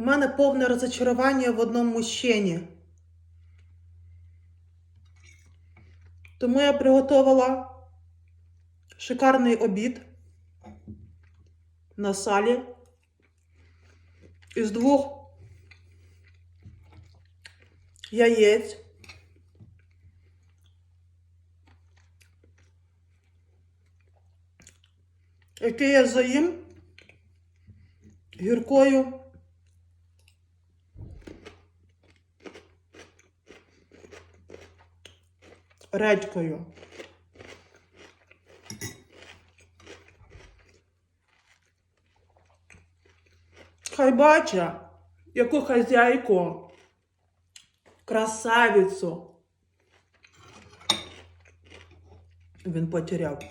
У мене повне розочарування в одному мужчині. Тому я приготувала шикарний обід на салі із двох яєць. Який я заїм гіркою редькою. Хай бача, яку хазяйку, красавицю він потеряв.